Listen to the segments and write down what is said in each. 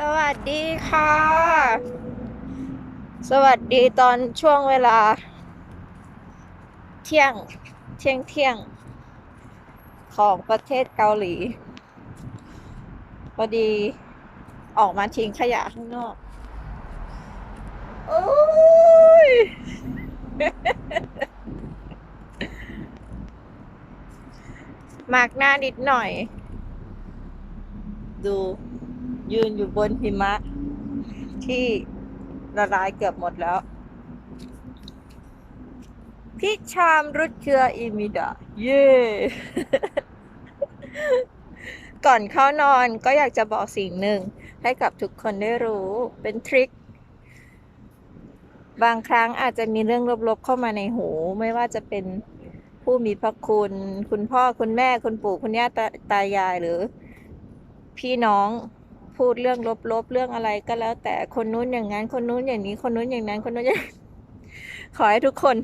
สวัสดีค่ะ สวัสดีตอนช่วงเวลา เที่ยงเที่ยงเที่ยง ของประเทศเกาหลีพอดีออกมาทิ้งขยะข้างนอก โอ้ย มากหน้านิดหน่อย ดู ยืนอยู่บนหิมะ ที่ละลายเกือบหมดแล้วพี่ชามรุดเชืออิมิดะ เย่ก่อนเข้านอนก็อยากจะบอกสิ่งหนึ่ง ให้กับทุกคนได้รู้เป็นทริคบางครั้งอาจจะมีเรื่องลบๆเข้ามาในหู ไม่ว่าจะเป็นผู้มีพระคุณ คุณพ่อคุณแม่คุณปู่คุณย่าตายายหรือ พี่น้อง พูดเรื่องลบๆเรื่องอะไรก็แล้ว แต่คนนู้นอย่างนั้น คนนู้นอย่างนี้ คนนู้นอย่างนั้น คนนู้นอย่างขอให้ทุกคน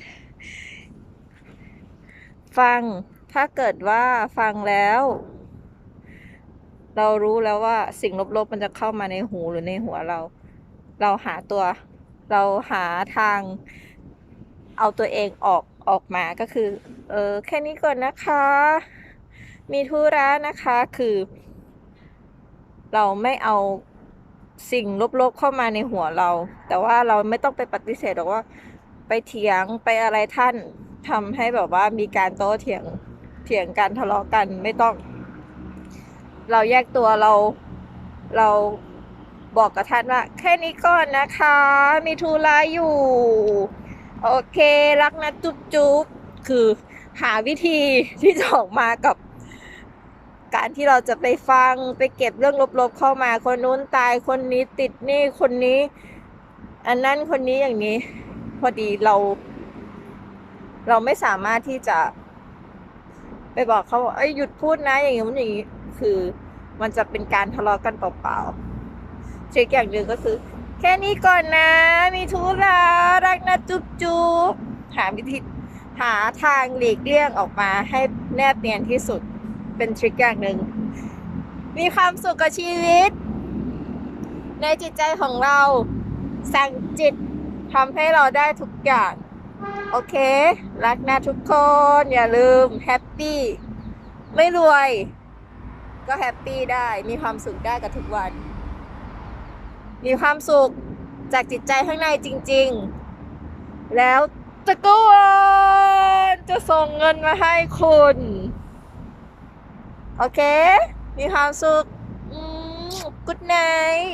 ฟังถ้าเกิดว่าฟังแล้ว เรารู้แล้วว่าสิ่งลบๆมันจะเข้ามาในหูหรือในหัวเรา เราหาตัว เราหาทาง เอาตัวเองออกออกมาก็คือ เออแค่นี้ก่อนนะคะ มีธุระนะคะคือ เราไม่เอาสิ่งลบๆเข้ามาในหัวเรา แต่ว่าเราไม่ต้องไปปฏิเสธหรอกว่าไปเถียงไปอะไรท่านทำให้แบบว่ามีการโต้เถียงเถียงกันทะเลาะกันไม่ต้อง เราแยกตัวเราเราบอกกับท่านว่า แค่นี้ก่อนนะคะ มีธุระอยู่ โอเค รักนะจุ๊บจุ๊บคือหาวิธีที่จะออกมากับ การที่เราจะไปฟังไปเก็บเรื่องลบๆเข้ามา คนนู้นตายคนนี้ติดนี้คนนี้ อันนั้นคนนี้อย่างนี้ พอดีเรา เราไม่สามารถที่จะ ไปบอกเขาว่าเอ้ยหยุดพูดนะ อย่างนี้มันอย่างนี้คือ มันจะเป็นการทะเลาะกันเปล่าๆเช็คอย่างหนึ่งก็คือ แค่นี้ก่อนนะ มีธุระรักนะจุ๊บจุ๊บหาวิธีหาทางหลีกเลี่ยงออกมาให้แนบเนียนที่สุด เป็นทริคอย่างหนึ่ง มีความสุขกับชีวิต ในจิตใจของเรา สั่งจิตทำให้เราได้ทุกอย่าง โอเค รักนะทุกคน อย่าลืมแฮปปี้ ไม่รวย ก็แฮปปี้ได้ มีความสุขได้กับทุกวัน มีความสุขจากจิตใจข้างในจริง ๆ แล้วตะกวนจะส่งเงินมาให้คุณ โอเค มีความสุข อืม good night